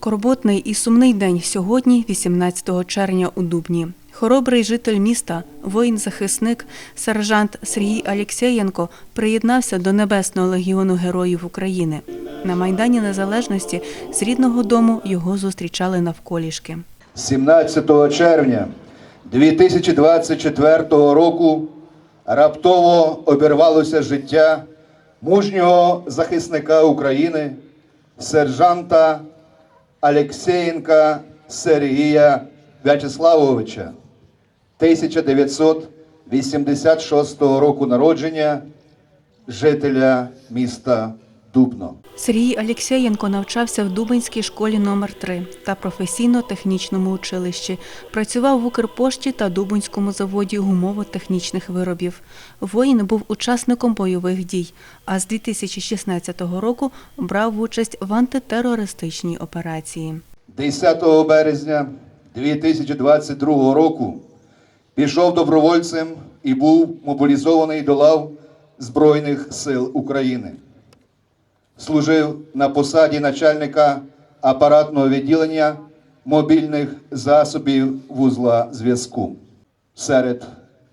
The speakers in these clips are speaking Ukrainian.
Скорботний і сумний день сьогодні, 18 червня у Дубні. Хоробрий житель міста, воїн-захисник, сержант Сергій Алєксєєнко приєднався до Небесного легіону Героїв України. На Майдані Незалежності з рідного дому його зустрічали навколішки. 17 червня 2024 року раптово обірвалося життя мужнього захисника України, сержанта Алєксєєнка Сергія В'ячеславовича, 1986 року народження, жителя міста Дубно. Сергій Алєксєєнко навчався в Дубинській школі номер 3 та професійно-технічному училищі. Працював в Укрпошті та Дубинському заводі гумово-технічних виробів. Воїн був учасником бойових дій, а з 2016 року брав участь в антитерористичній операції. 10 березня 2022 року пішов добровольцем і був мобілізований до лав Збройних сил України. Служив на посаді начальника апаратного відділення мобільних засобів вузла зв'язку. Серед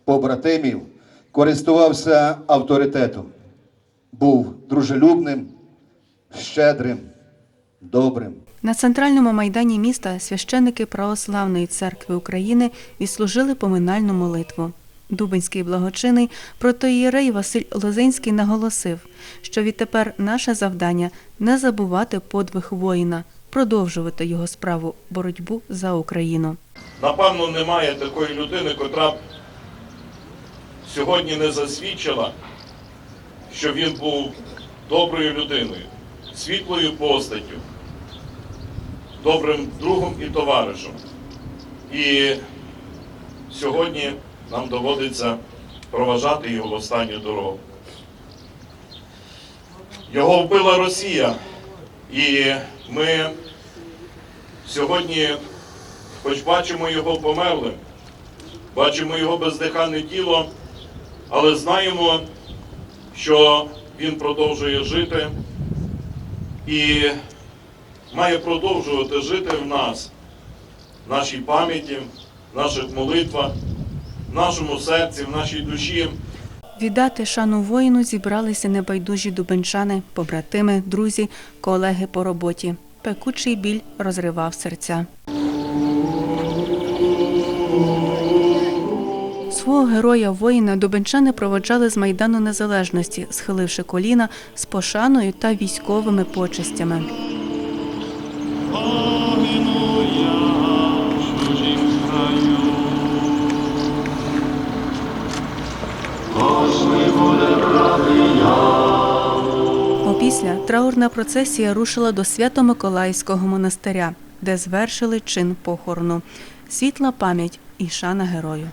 побратимів користувався авторитетом, був дружелюбним, щедрим, добрим. На центральному майдані міста священники Православної церкви України відслужили поминальну молитву. Дубинський благочинний протоїрей Василь Лозинський наголосив, що відтепер наше завдання не забувати подвиг воїна, продовжувати його справу боротьбу за Україну. Напевно, немає такої людини, котра б сьогодні не засвідчила, що він був доброю людиною, світлою постаттю, добрим другом і товаришем. І сьогодні нам доводиться проважати його в останню дорогу. Його вбила Росія, і ми сьогодні Хоч бачимо його померлим, бачимо його бездиханне тіло, але знаємо, що він продовжує жити і має продовжувати жити в нас, в нашій пам'яті, в наших молитвах, нашому серці, в нашій душі. Віддати шану воїну зібралися небайдужі дубенчани, побратими, друзі, колеги по роботі. Пекучий біль розривав серця. Свого героя воїна дубенчани проводжали з Майдану Незалежності, схиливши коліна з пошаною та військовими почестями. Опісля траурна процесія рушила до Свято-Миколаївського монастиря, де звершили чин похорону. Світла пам'ять і шана герою.